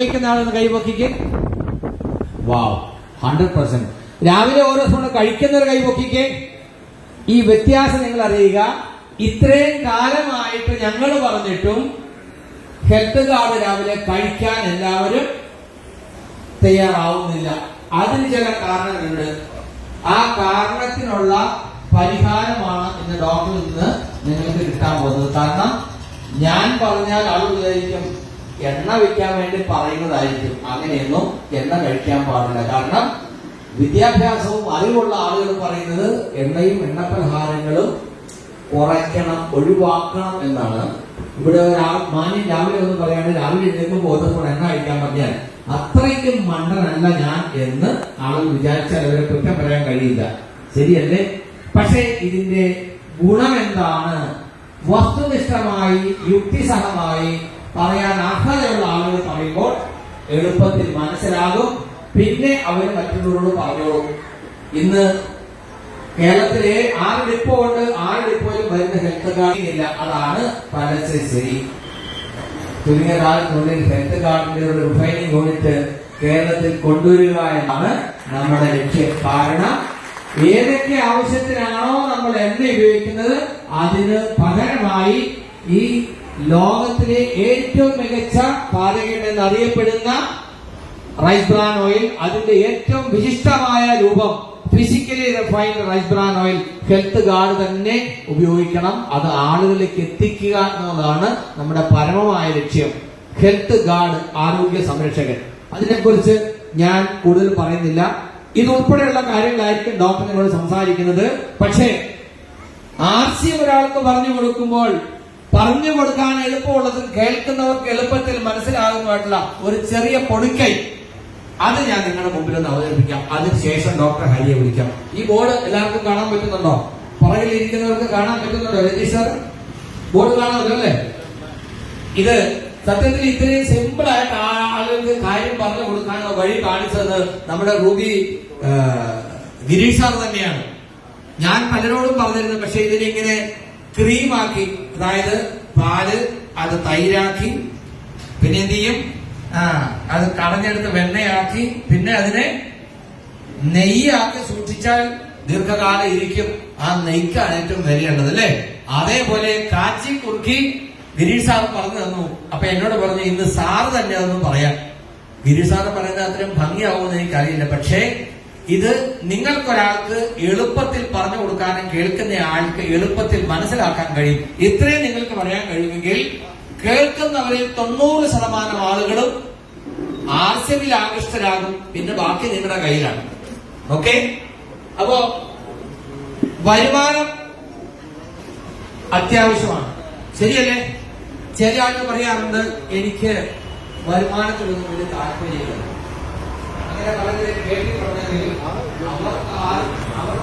കഴിക്കുന്ന ആളൊന്ന് കൈപൊക്കിക്ക് വാവ് hundred percent രാവിലെ ഓരോ കഴിക്കുന്നവർ കൈപൊക്കിക്ക് ഈ വ്യത്യാസം നിങ്ങൾ അറിയുക. ഇത്രയും കാലമായിട്ട് ഞങ്ങൾ പറഞ്ഞിട്ടും ഹെൽത്ത് കാർഡ് രാവിലെ കഴിക്കാൻ എല്ലാവരും തയ്യാറാവുന്നില്ല. അതിന് ചില കാരണങ്ങളുണ്ട്. ആ കാരണത്തിനുള്ള പരിഹാരമാണ് ഇന്ന് ഡോക്ടറിൽ നിന്ന് നിങ്ങൾക്ക് കിട്ടാൻ പോകുന്നത്. കാരണം ഞാൻ പറഞ്ഞാൽ അത് വിചാരിക്കും എണ്ണ വെക്കാൻ വേണ്ടി പറയുന്നതായിരിക്കും. അങ്ങനെയൊന്നും എണ്ണ കഴിക്കാൻ പാടില്ല. കാരണം വിദ്യാഭ്യാസവും അറിവുള്ള ആളുകൾ പറയുന്നത് എണ്ണയും എണ്ണപ്പലഹാരങ്ങളും കുറയ്ക്കണം ഒഴിവാക്കണം എന്നാണ്. ഇവിടെ മാന്യം രാവിലെ ഒന്ന് പറയാണ് രാവിലെ എഴുന്നേൽക്കുമ്പോൾ ബോധപ്പെടും എണ്ണ കഴിക്കാൻ പറഞ്ഞാൽ അത്രയ്ക്കും മണ്ടനല്ല ഞാൻ എന്ന് ആളുകൾ വിചാരിച്ചാൽ അവരെ കുറ്റം പറയാൻ കഴിയില്ല. ശരിയല്ലേ? പക്ഷേ ഇതിന്റെ ഗുണം എന്താണ്? വസ്തുനിഷ്ഠമായി യുക്തിസഹമായി പറയാൻ അർഹതയുള്ള ആളുകൾ പറയുമ്പോൾ എളുപ്പത്തിൽ മനസ്സിലാകും. പിന്നെ അവർ മറ്റുള്ളവരോട് പറഞ്ഞോളും. ഇന്ന് കേരളത്തിലെ ആറ് ഡിപ്പോ ഉണ്ട് ആറ് ഡിപ്പോയിൽ വരുന്ന ഹെൽത്ത് കാർഡിനില്ല അതാണ് പലർക്കും തുടങ്ങിയ കാലത്തിനുള്ളിൽ ഹെൽത്ത് കാർഡിന്റെ ഒരു റിഫൈനിങ് യൂണിറ്റ് കേരളത്തിൽ കൊണ്ടുവരിക എന്നാണ് നമ്മുടെ ലക്ഷ്യം. കാരണം ഏതൊക്കെ ആവശ്യത്തിനാണോ നമ്മൾ എണ്ണ ഉപയോഗിക്കുന്നത്? അതിന് പകരമായി ഈ ലോകത്തിലെ ഏറ്റവും മികച്ച പാചകം എന്നറിയപ്പെടുന്ന റൈസ് ബ്രാൻ ഓയിൽ അതിന്റെ ഏറ്റവും വിശിഷ്ടമായ രൂപം physically refined rice bran oil health guard തന്നെ ഉപയോഗിക്കണം. അത് ആളുകളിലേക്ക് എത്തിക്കുക എന്നുള്ളതാണ് നമ്മുടെ പരമമായ ലക്ഷ്യം. ഹെൽത്ത് ഗാർഡ് ആരോഗ്യ സംരക്ഷകൻ. അതിനെക്കുറിച്ച് ഞാൻ കൂടുതൽ പറയുന്നില്ല. ഇതുൾപ്പെടെയുള്ള കാര്യങ്ങളായിരിക്കും ഡോക്ടർ നിങ്ങളോട് സംസാരിക്കുന്നത്. പക്ഷേ ആർസ്യം ഒരാൾക്ക് പറഞ്ഞു കൊടുക്കുമ്പോൾ പറഞ്ഞു കൊടുക്കാൻ എളുപ്പമുള്ളതും കേൾക്കുന്നവർക്ക് എളുപ്പത്തിൽ മനസ്സിലാകുന്നതായിട്ടുള്ള ഒരു ചെറിയ പൊടിക്കൈ. അത് ഞാൻ നിങ്ങളുടെ മുമ്പിൽ ഒന്ന് അവതരിപ്പിക്കാം അതിനുശേഷം ഡോക്ടർ ഹരിയെ വിളിക്കാം. ഈ ബോർഡ് എല്ലാവർക്കും കാണാൻ പറ്റുന്നുണ്ടോ? പുറകിൽ ഇരിക്കുന്നവർക്ക് കാണാൻ പറ്റുന്നുണ്ടോ രജി സാർ ബോർഡ് കാണാമല്ലോ ഇത് സത്യത്തിൽ ഇത്രയും സിമ്പിൾ ആയിട്ട് ആളുകൾക്ക് കാര്യം പറഞ്ഞു കൊടുക്കാനുള്ള വഴി കാണിച്ചത് നമ്മുടെ റൂബി ഗിരീഷ് സാർ തന്നെയാണ്. ഞാൻ പലരോടും പറഞ്ഞിരുന്നു പക്ഷെ ഇതിനിങ്ങനെ ക്രീമാക്കി അതായത് പാൽ അത് തൈരാക്കി പിന്നെ എന്ത് ചെയ്യും? അത് കടഞ്ഞെടുത്ത് വെണ്ണയാക്കി പിന്നെ അതിനെ നെയ്യാക്കി സൂക്ഷിച്ചാൽ ദീർഘകാലം ഇരിക്കും. ആ നെയ്ക്കാണ് ഏറ്റവും വിലയുള്ളത് അല്ലേ? അതേപോലെ കാച്ചി കുറുക്കി ഗിരീഷ് സാർ പറഞ്ഞു തന്നു. അപ്പൊ എന്നോട് പറഞ്ഞു ഇന്ന് സാറ് തന്നെ അതൊന്നും പറയാം. ഗിരീഷ് സാറ് പറയുന്നത് അത്രയും ഭംഗിയാവുമെന്ന് എനിക്കറിയില്ല. പക്ഷേ ഇത് നിങ്ങൾക്കൊരാൾക്ക് എളുപ്പത്തിൽ പറഞ്ഞു കൊടുക്കാനും കേൾക്കുന്ന ആൾക്ക് എളുപ്പത്തിൽ മനസ്സിലാക്കാൻ കഴിയും. ഇത്രയും നിങ്ങൾക്ക് പറയാൻ കഴിയുമെങ്കിൽ കേൾക്കുന്നവരിൽ തൊണ്ണൂറ് ശതമാനം ആളുകളും ആർസ്യമിൽ ആകൃഷ്ടരാകും. പിന്നെ ബാക്കി നിങ്ങളുടെ കയ്യിലാണ്. ഓക്കെ? അപ്പോ വരുമാനം അത്യാവശ്യമാണ്. ശരിയല്ലേ? ചില ആളുകൾ പറയാറുണ്ട് എനിക്ക് വരുമാനത്തിലൊന്നും വലിയ താല്പര്യമില്ല. അങ്ങനെ പലരും കേട്ടിട്ടുണ്ടെങ്കിൽ അവർക്ക് ആ- അവർ